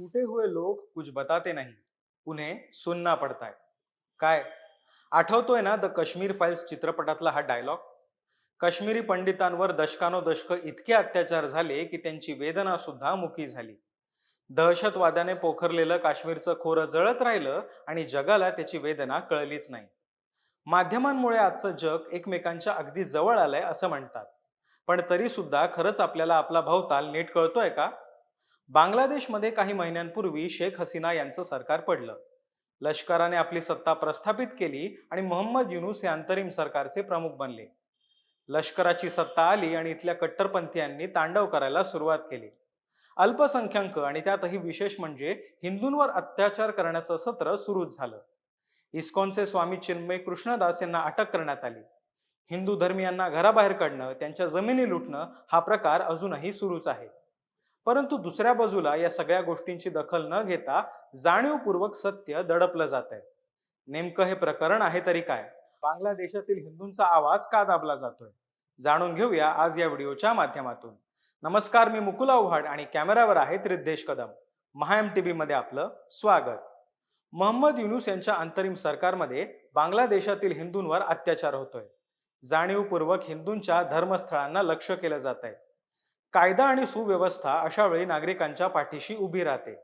टूटे हुए लोग कुछ बताते नहीं उन्हें सुनना पडता है। काय आठवतोय ना द काश्मीर फाईल्स चित्रपटातला हा डायलॉग? काश्मीरी पंडितांवर दशकानोदशक इतके अत्याचार झाले की त्यांची वेदना सुद्धा मुखी झाली. दहशतवाद्याने पोखरलेलं काश्मीरचं खोरं जळत राहिलं आणि जगाला त्याची वेदना कळलीच नाही. माध्यमांमुळे आजचं जग एकमेकांच्या अगदी जवळ आलंय असं म्हणतात. पण तरी सुद्धा खरंच आपल्याला आपला भवताल नीट कळतोय का? बांगलादेशमध्ये काही महिन्यांपूर्वी शेख हसीना यांचं सरकार पडलं. लष्कराने आपली सत्ता प्रस्थापित केली आणि मोहम्मद युनुस हे अंतरिम सरकारचे प्रमुख बनले. लष्कराची सत्ता आली आणि इथल्या कट्टरपंथीयांनी तांडव करायला सुरुवात केली. अल्पसंख्याक आणि त्यातही विशेष म्हणजे हिंदूंवर अत्याचार करण्याचं सत्र सुरूच झालं. इस्कॉनचे स्वामी चिन्मय कृष्णदास यांना अटक करण्यात आली. हिंदू धर्मियांना घराबाहेर काढणं त्यांच्या जमिनी लुटणं हा प्रकार अजूनही सुरूच आहे. परंतु दुसऱ्या बाजूला या सगळ्या गोष्टींची दखल न घेता जाणीवपूर्वक सत्य दडपलं जात आहे नेमकं हे प्रकरण आहे तरी काय? बांगलादेशातील हिंदूंचा आवाज का दाबला जातोय? जाणून घेऊया आज या व्हिडिओच्या माध्यमातून. नमस्कार मी मुकुल आव्हाड आणि कॅमेरावर आहे रिद्धेश कदम. महाएम टीव्ही मध्ये आपलं स्वागत. मोहम्मद युनुस यांच्या अंतरिम सरकारमध्ये बांगलादेशातील हिंदूंवर अत्याचार होतोय. जाणीवपूर्वक हिंदूंच्या धर्मस्थळांना लक्ष केलं जात आहे कायदा आणि सुव्यवस्था अशा वेळी नागरिकांच्या पाठीशी उभी राहते.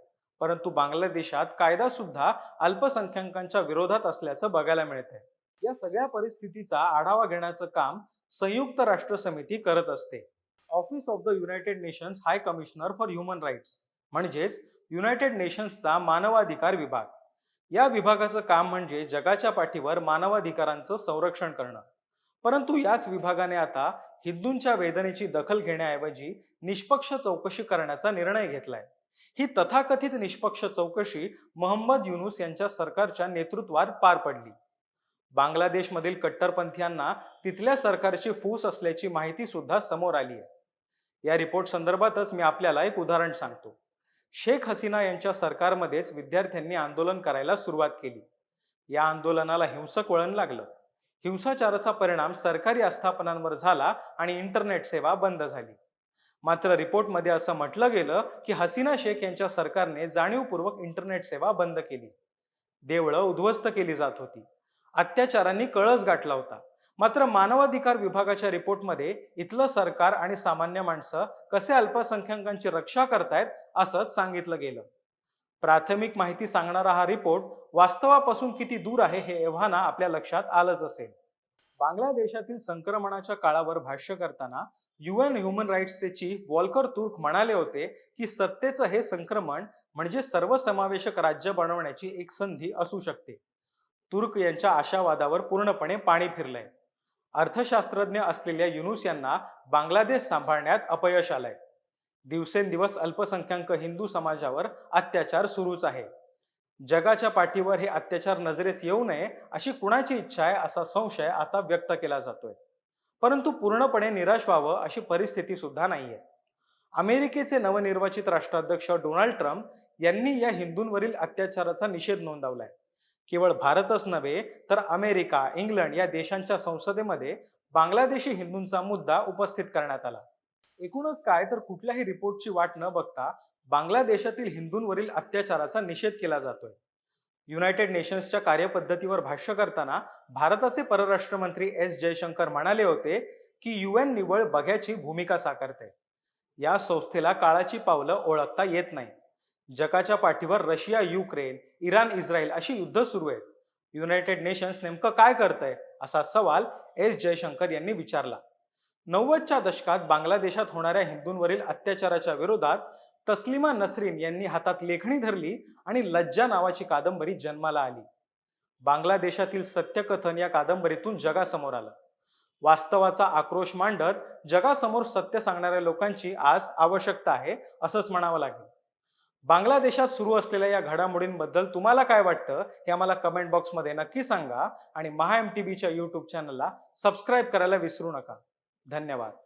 परंतु बांगलादेशात कायदा सुद्धा अल्पसंख्याकांच्या विरोधात असल्याचं बघायला मिळतंय. या सगळ्या परिस्थितीचा आढावा घेण्याचं काम संयुक्त राष्ट्र समिती करत असते. Office of the United Nations high commissioner for human rights म्हणजेच युनायटेड नेशन्सचा मानवाधिकार विभाग. या विभागाचं काम म्हणजे जगाच्या पाठीवर मानवाधिकारांचं संरक्षण करणं. परंतु याच विभागाने आता हिंदूंच्या वेदनेची दखल घेण्याऐवजी निष्पक्ष चौकशी करण्याचा निर्णय घेतलाय. ही तथाकथित निष्पक्ष चौकशी मोहम्मद युनुस यांच्या सरकारच्या नेतृत्वात पार पडली. बांगलादेशमधील कट्टरपंथीयांना तिथल्या सरकारची फूस असल्याची माहिती सुद्धा समोर आली आहे या रिपोर्ट संदर्भातच मी आपल्याला एक उदाहरण सांगतो. शेख हसीना यांच्या सरकारमध्येच विद्यार्थ्यांनी आंदोलन करायला सुरुवात केली. या आंदोलनाला हिंसक वळण लागलं. हिंसाचाराचा परिणाम सरकारी आस्थापनांवर झाला आणि इंटरनेट सेवा बंद झाली. मात्र रिपोर्टमध्ये असं म्हटलं गेलं की हसीना शेख यांच्या सरकारने जाणीवपूर्वक इंटरनेट सेवा बंद केली. देवळं उद्ध्वस्त केली जात होती. अत्याचारांनी कळस गाठला होता. मात्र मानवाधिकार विभागाच्या रिपोर्टमध्ये इथलं सरकार आणि सामान्य माणसं कसे अल्पसंख्याकांची रक्षा करतायत असंच सांगितलं गेलं. प्राथमिक माहिती सांगणारा हा रिपोर्ट वास्तवापासून किती दूर आहे हे एव्हाना आपल्या लक्षात आलंच असेल. बांगलादेशातील संक्रमणाच्या काळावर भाष्य करताना युएन ह्युमन राईट्सचे चीफ वॉल्कर तुर्क म्हणाले होते की सत्तेचं हे संक्रमण म्हणजे सर्वसमावेशक राज्य बनवण्याची एक संधी असू शकते. तुर्क यांच्या आशावादावर पूर्णपणे पाणी फिरलंय. अर्थशास्त्रज्ञ असलेल्या युनुस यांना बांगलादेश सांभाळण्यात अपयश आलंय. दिवसेंदिवस अल्पसंख्याक हिंदू समाजावर अत्याचार सुरूच आहे. जगाच्या पाठीवर हे अत्याचार नजरेस येऊ नये अशी कुणाची इच्छा आहे असा संशय आता व्यक्त केला जातोय. परंतु पूर्णपणे निराश व्हावं अशी परिस्थिती सुद्धा नाहीये. अमेरिकेचे नवनिर्वाचित राष्ट्राध्यक्ष डोनाल्ड ट्रम्प यांनी या हिंदूंवरील अत्याचाराचा निषेध नोंदवलाय. केवळ भारतच नव्हे तर अमेरिका इंग्लंड या देशांच्या संसदेमध्ये बांगलादेशी हिंदूंचा मुद्दा उपस्थित करण्यात आला. एकूणच काय तर कुठल्याही रिपोर्टची वाट न बघता बांगलादेशातील हिंदूंवरील अत्याचाराचा निषेध केला जातोय. युनायटेड नेशन्सच्या कार्यपद्धतीवर भाष्य करताना भारताचे परराष्ट्र मंत्री एस जयशंकर म्हणाले होते की युएन निवळ बघ्याची भूमिका साकारते. या संस्थेला काळाची पावलं ओळखता येत नाही. जगाच्या पाठीवर रशिया युक्रेन इराण इस्रायल अशी युद्ध सुरू आहेत. युनायटेड नेशन्स नेमकं काय करतंय असा सवाल एस जयशंकर यांनी विचारला. नव्वदच्या दशकात बांगलादेशात होणाऱ्या हिंदूंवरील अत्याचाराच्या विरोधात तस्लिमा नसरीन यांनी हातात लेखणी धरली आणि लज्जा नावाची कादंबरी जन्माला आली. बांगलादेशातील सत्यकथन या कादंबरीतून जगासमोर आलं. वास्तवाचा आक्रोश मांडत जगासमोर सत्य सांगणाऱ्या लोकांची आज आवश्यकता आहे असंच म्हणावं लागेल. बांगलादेशात सुरू असलेल्या या घडामोडींबद्दल तुम्हाला काय वाटतं हे आम्हाला कमेंट बॉक्समध्ये नक्की सांगा आणि महा एम टी बीच्या यूट्यूब चॅनलला सबस्क्राईब करायला विसरू नका. धन्यवाद.